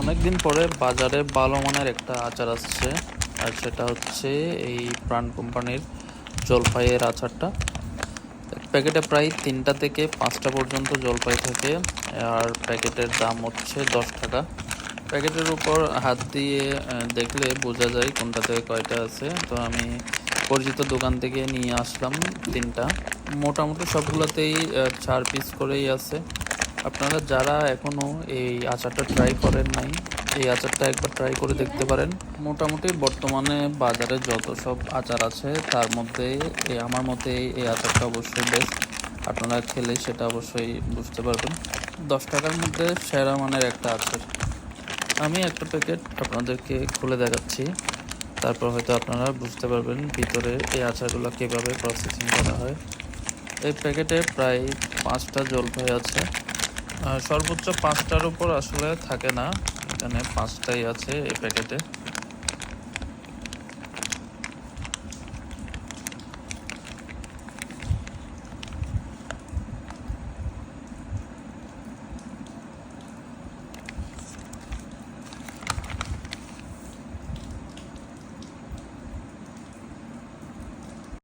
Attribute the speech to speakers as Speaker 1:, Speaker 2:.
Speaker 1: অনেকদিন পরে বাজারে ভালো মানের একটা আচার আসছে, আর সেটা হচ্ছে এই প্রাণ কোম্পানির জলপাইয়ের আচারটা। এক প্যাকেটে প্রায় তিনটা থেকে পাঁচটা পর্যন্ত জলপাই থাকে, আর প্যাকেটের দাম হচ্ছে দশ টাকা। প্যাকেটের উপর হাত দিয়ে দেখলে বোঝা যায় কোনটাতে কয়টা আছে। তো আমি পরিচিত দোকান থেকে নিয়ে আসলাম তিনটা। মোটামুটি সবগুলোতেই চার পিস করেই আছে। আপনারা যারা এখনও এই আচারটা ট্রাই করেন নাই, এই আচারটা একবার ট্রাই করে দেখতে পারেন। মোটামুটি বর্তমানে বাজারে যত সব আচার আছে, তার মধ্যে এই আমার মতে এই আচারটা অবশ্যই বেস্ট আপনারা খেলে সেটা অবশ্যই বুঝতে পারবেন। দশ টাকার মধ্যে সেরা মানের একটা আচার। আমি একটা প্যাকেট আপনাদেরকে খুলে দেখাচ্ছি। তারপর হয়তো আপনারা বুঝতে পারবেন ভিতরে এই আচারগুলো কীভাবে প্রসেসিং করা হয়। এই প্যাকেটে প্রায় পাঁচটা জলপাই আছে। সর্বোচ্চ পাঁচটার উপর আসলে থাকে না। এখানে পাঁচটাই আছে এই প্যাকেটে।